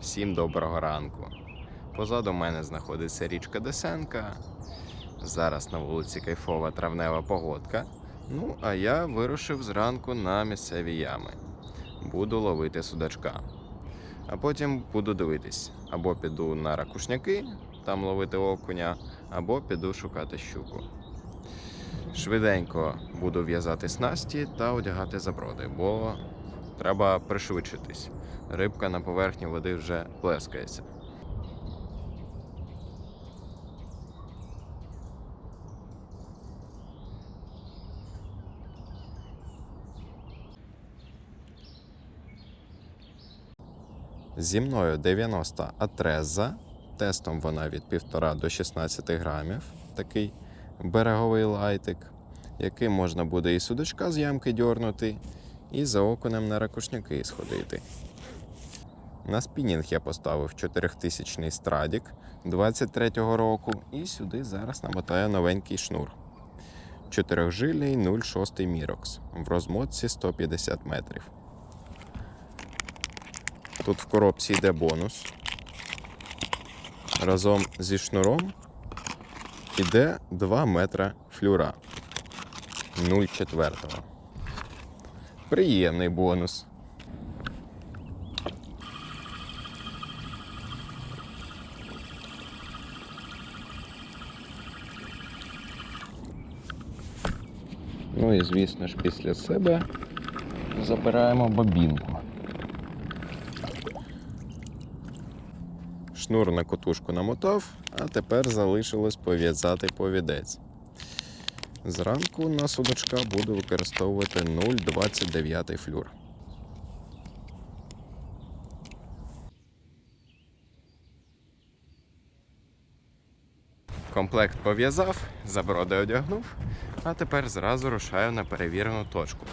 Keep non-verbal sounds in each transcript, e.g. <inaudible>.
Всім доброго ранку. Позаду мене знаходиться річка Десенка. Зараз на вулиці кайфова травнева погодка. Ну, а я вирушив зранку на місцеві ями. Буду ловити судачка. А потім буду дивитись: або піду на ракушняки, там ловити окуня, або піду шукати щуку. Швиденько буду в'язати снасті та одягати заброди, бо треба пришвидшитись. Рибка на поверхні води вже плескається. Зі мною 90 атреза. Тестом вона від 1,5 до 16 грамів. Такий береговий лайтик, яким можна буде і судочка з ямки дьорнути, і за окунем на ракушняки сходити. На спінінг я поставив 4000 страдік 23-го року, і сюди зараз намотаю новенький шнур. Чотирьохжильний 0,6 мірокс в розмотці 150 метрів. Тут в коробці йде бонус. Разом зі шнуром іде 2 метра флюра 0,4. Приємний бонус. Ну і звісно ж після себе забираємо бобінку. Шнур на котушку намотав, а тепер залишилось пов'язати повідець. Зранку на судочка буду використовувати 0,29 флюр. Комплект пов'язав, заброди одягнув, а тепер зразу рушаю на перевірену точку.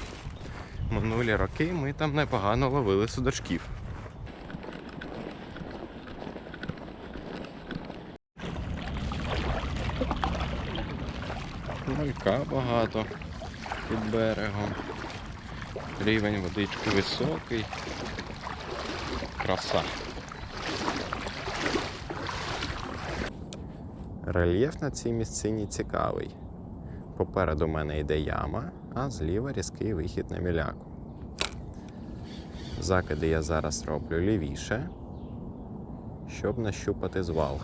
Минулі роки ми там непогано ловили судочків. Малька багато під берегом. Рівень водички високий. Краса. Рельєф на цій місцині цікавий. Попереду мене йде яма, а зліва різкий вихід на міляку. Закиди я зараз роблю лівіше, щоб нащупати звал.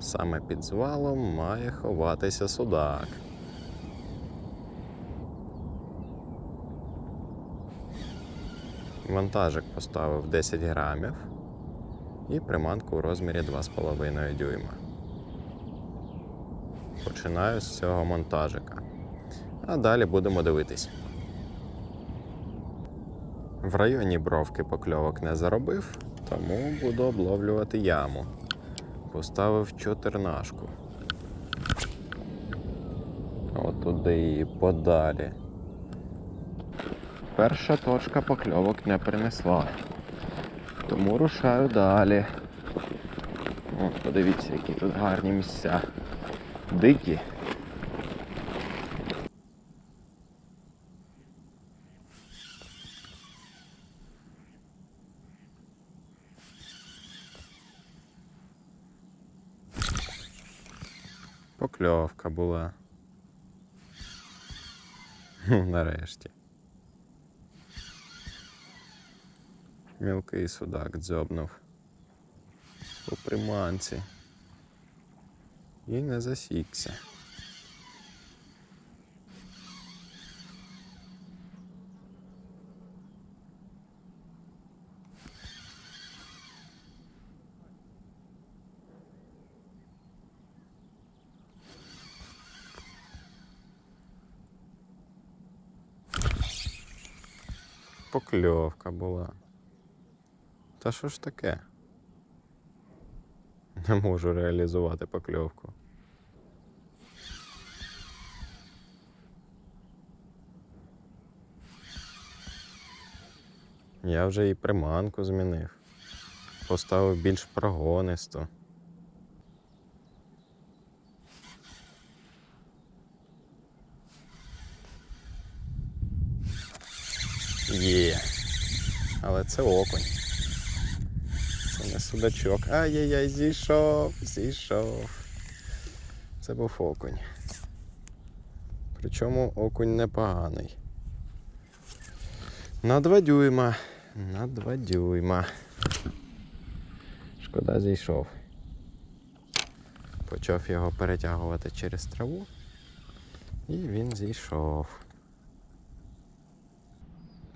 Саме під звалом має ховатися судак. Вантажик поставив 10 грамів і приманку у розмірі 2,5 дюйма. Починаю з цього монтажика. А далі будемо дивитись. В районі бровки покльовок не заробив, тому буду обловлювати яму поставив чотирнашку. От туди і подалі. Перша точка покльовок не принесла. Тому рушаю далі. О, подивіться, які тут гарні місця. Дикі. Покльовка була. <laughs> Нарешті. Мілкий судак дзьобнув по приманці і не засікся. Покльовка була. Та що ж таке? Не можу реалізувати покльовку. Я вже і приманку змінив. Поставив більш прогонисту. Є. Але це окунь. Це не судачок. Ай-яй-яй, зійшов, зійшов. Це був окунь. Причому окунь непоганий. На два дюйма. На два дюйма. Шкода зійшов. Почав його перетягувати через траву. І він зійшов.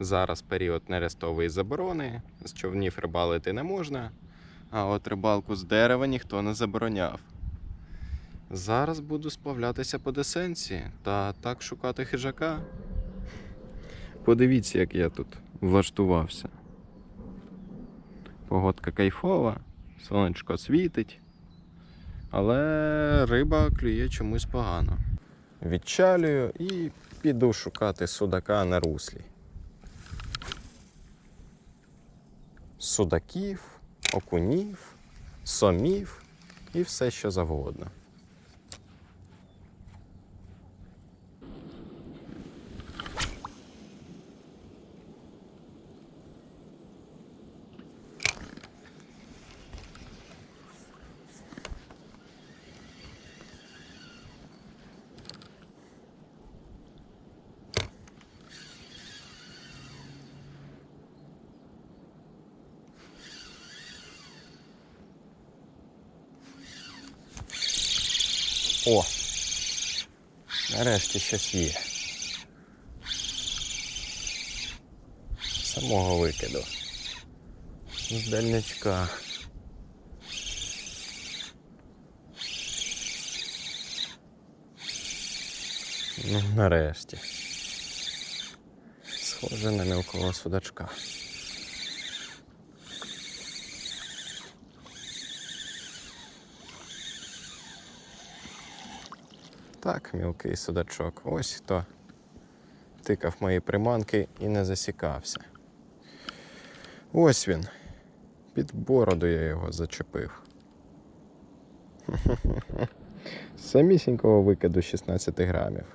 Зараз період нерестової заборони, з човнів рибалити не можна, а от рибалку з дерева ніхто не забороняв. Зараз буду сплавлятися по десенці та так шукати хижака. Подивіться, як я тут влаштувався. Погодка кайфова, сонечко світить, але риба клює чомусь погано. Відчалюю і піду шукати судака на руслі. Судаків, окунів, сомів і все що завгодно. О! Нарешті щось є. Самого викиду. З дальнячка. Ну, нарешті. Схоже на мілкого судачка. Так, мілкий судачок. Ось хто тикав мої приманки і не засікався. Ось він. Під бороду я його зачепив. <laughs> Самісінького викиду 16 грамів.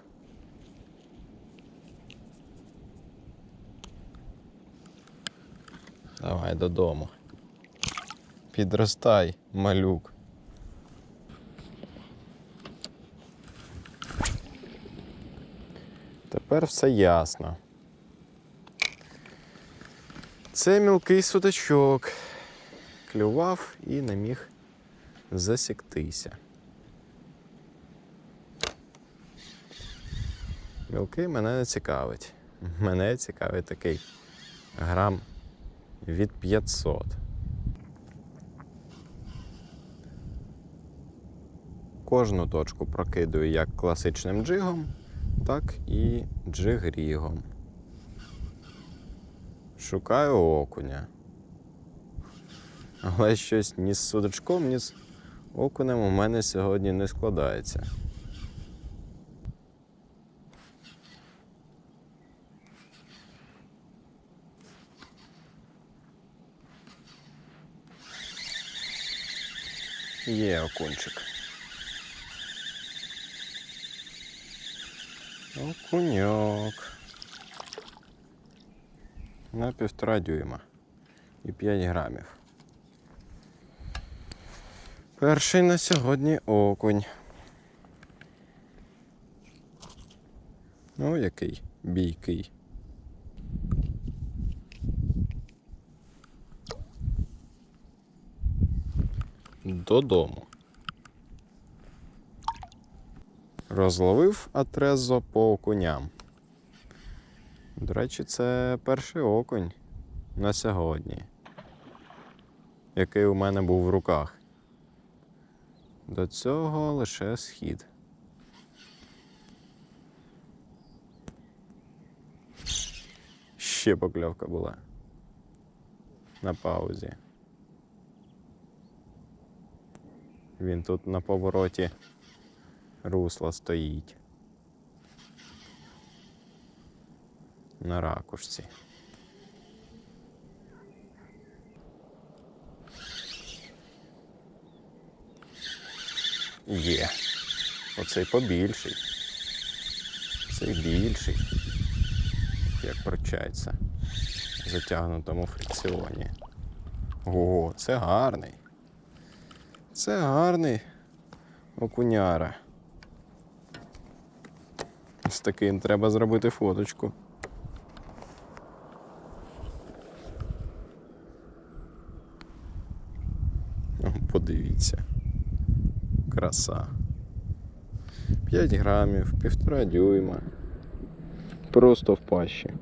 Давай додому. Підростай, малюк. Тепер все ясно. Це мілкий судачок. Клював і не міг засіктися. Мілкий мене не цікавить. Мене цікавить такий грам від 500. Кожну точку прокидую як класичним джигом, так і джигрігом. Шукаю окуня. Але щось ні з судачком, ні з окунем у мене сьогодні не складається. Є окунчик. Окуньок. На півтора дюйма і 5 грамів. Перший на сьогодні окунь. Ну, який бійкий. Додому. Розловив атрезо по окуням. До речі, це перший окунь на сьогодні, який у мене був в руках. До цього лише схід. Ще покльовка була. На паузі. Він тут на повороті русла стоїть. На ракушці. Є. Оцей побільший. Цей більший. Як прочається. В затягнутому фрикціоні. О, це гарний. Це гарний окуняра. З таким треба зробити фоточку. Подивіться. Краса. 5 грамів, півтора дюйма. Просто в пащі.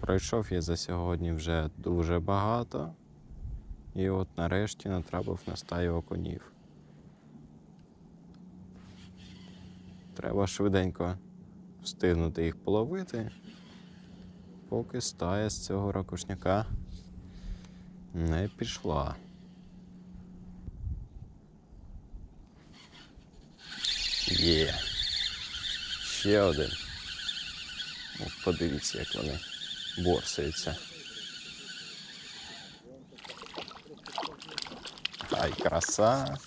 Пройшов я за сьогодні вже дуже багато. І от нарешті натрапив на стаю окунів. Треба швиденько встигнути їх половити, поки стая з цього ракушняка не пішла. Є. Ще один. О, подивіться, як вони борсаються. Ай, краса.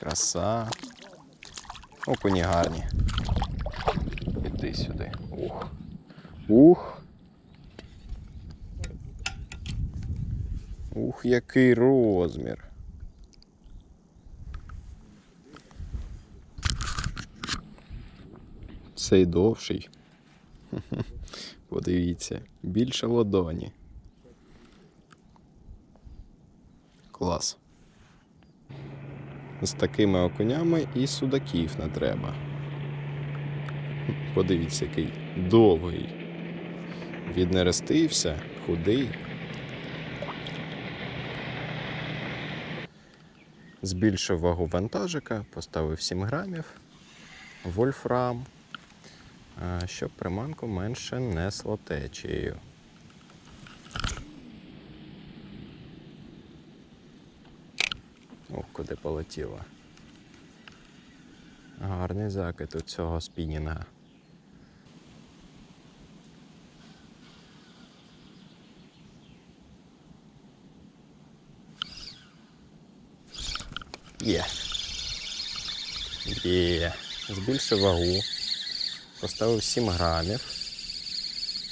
Краса. Окуні гарні. Іди сюди. Ух. Ух. Ух, який розмір. Цей довший. <laughs> Подивіться, більше ладоні. Клас. З такими окунями і судаків не треба. Подивіться, який довгий. Віднерестився, худий. Збільшив вагу вантажика, поставив 7 грамів, вольфрам, щоб приманку менше несло течією. Ох, куди полетіло. Гарний закид у цього спінінга. Є. Є. Збільшив вагу. Поставив 7 грамів,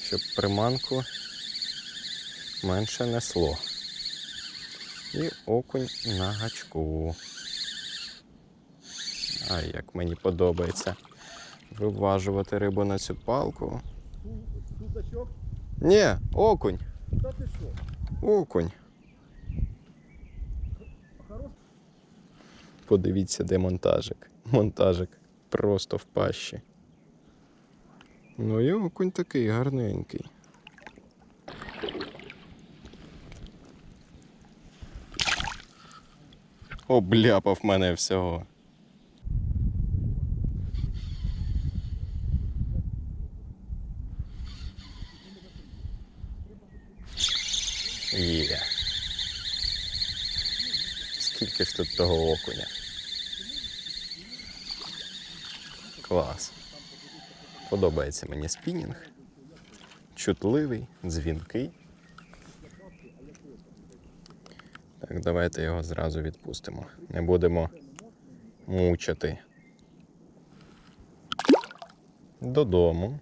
щоб приманку менше несло. Окунь на гачку. Ай, як мені подобається виважувати рибу на цю палку. Судачок? Ні, окунь, Та ти що? окунь. Подивіться, де монтажик. Монтажик просто в пащі. Ну і окунь такий гарненький. Обляпав мене всього. Є. Скільки ж тут того окуня? Клас. Подобається мені спінінг. Чутливий, дзвінкий. Так, давайте його зразу відпустимо. Не будемо мучати. Додому.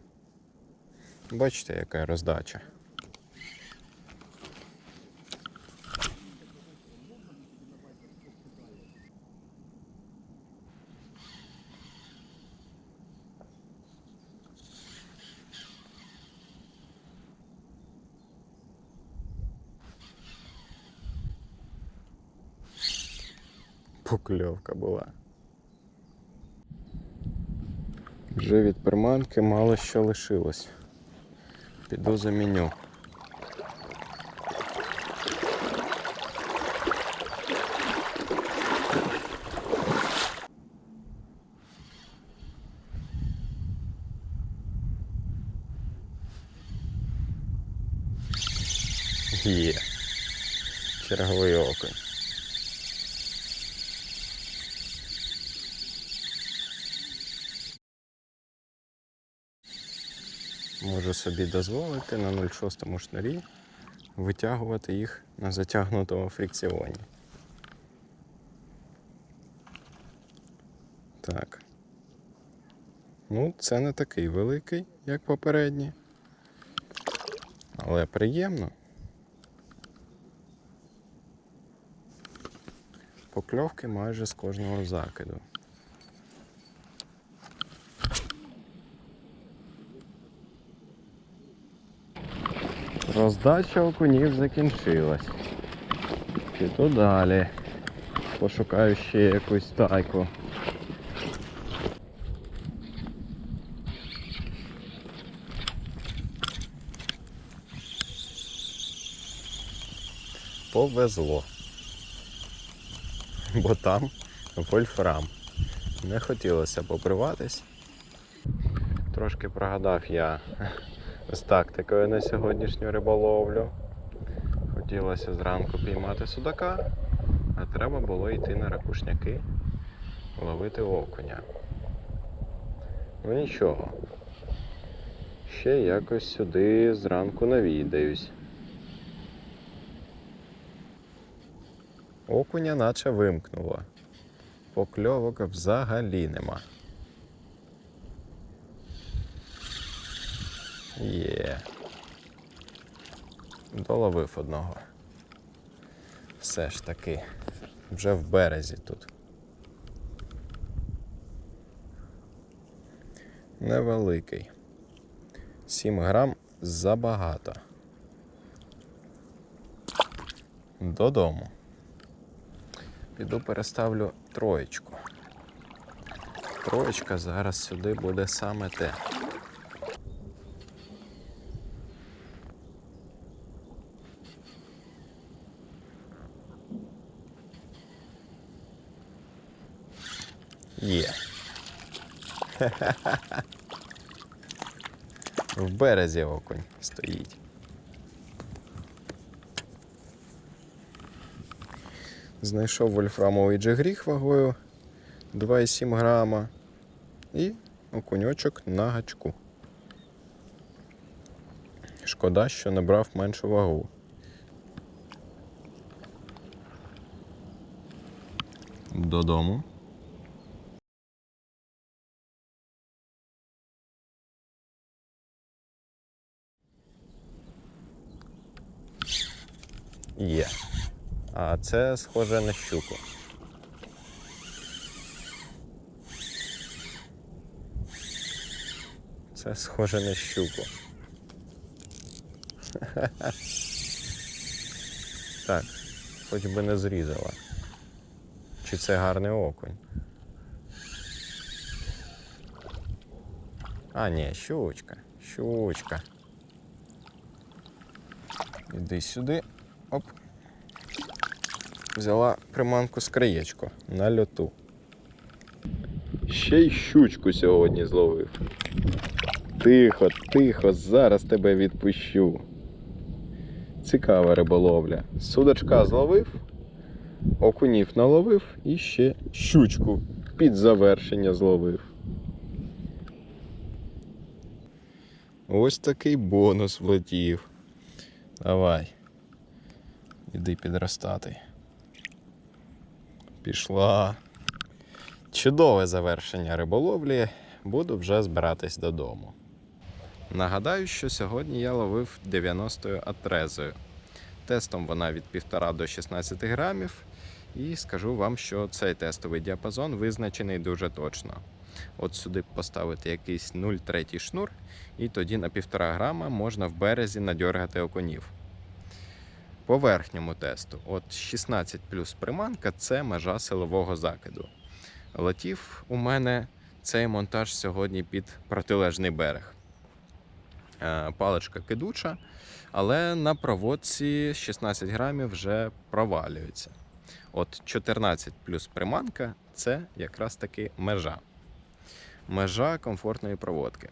Бачите, яка роздача. Покльовка була. Вже від приманки мало що лишилось. Піду заміню. Є. Черговий окунь. Можу собі дозволити на 0,6 шнурі витягувати їх на затягнутому фрикціоні. Так. Ну, це не такий великий, як попередній. Але приємно. Покльовки майже з кожного закиду. Роздача окунів закінчилась. Піду далі. Пошукаю ще якусь тайку. Повезло. Бо там вольфрам. Не хотілося поприватись. Трошки прогадав я з тактикою на сьогоднішню риболовлю. Хотілося зранку піймати судака, а треба було йти на ракушняки, ловити окуня. Ну нічого. Ще якось сюди зранку навідаюсь. Окуня наче вимкнуло. Покльовок взагалі нема. Є. Доловив одного. Все ж таки. Вже в березі тут. Невеликий. 7 грам забагато. Додому. Піду переставлю троєчку. Троєчка зараз сюди буде саме те. Є. В березі окунь стоїть. Знайшов вольфрамовий джигріх вагою 2,7 грама і окуньочок на гачку. Шкода, що не брав меншу вагу. Додому. Є. А це схоже на щуку. Це схоже на щуку. <laughs> Так, хоч би не зрізала. Чи це гарний окунь? А, ні, щучка, щучка. Іди сюди. Оп. Взяла приманку з краєчку на льоту. Ще й щучку сьогодні зловив. Тихо, тихо, зараз тебе відпущу. Цікава риболовля. Судачка зловив, окунів наловив і ще щучку під завершення зловив. Ось такий бонус влетів. Давай. Іди підростати. Пішла. Чудове завершення риболовлі. Буду вже збиратись додому. Нагадаю, що сьогодні я ловив 90-ю атрезою. Тестом вона від 1,5 до 16 грамів. І скажу вам, що цей тестовий діапазон визначений дуже точно. От сюди поставити якийсь 0,3 шнур, і тоді на 1,5 грама можна в березі надьоргати окунів. По верхньому тесту, от 16 плюс приманка це межа силового закиду. Летів у мене цей монтаж сьогодні під протилежний берег. Е, Паличка кидуча, але на проводці 16 грамів вже провалюється. От 14 плюс приманка це якраз таки межа. Межа комфортної проводки.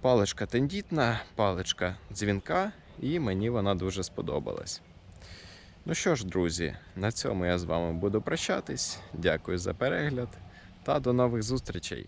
Паличка тендітна, паличка дзвінка, і мені вона дуже сподобалась. Ну що ж, друзі, на цьому я з вами буду прощатись. Дякую за перегляд та до нових зустрічей!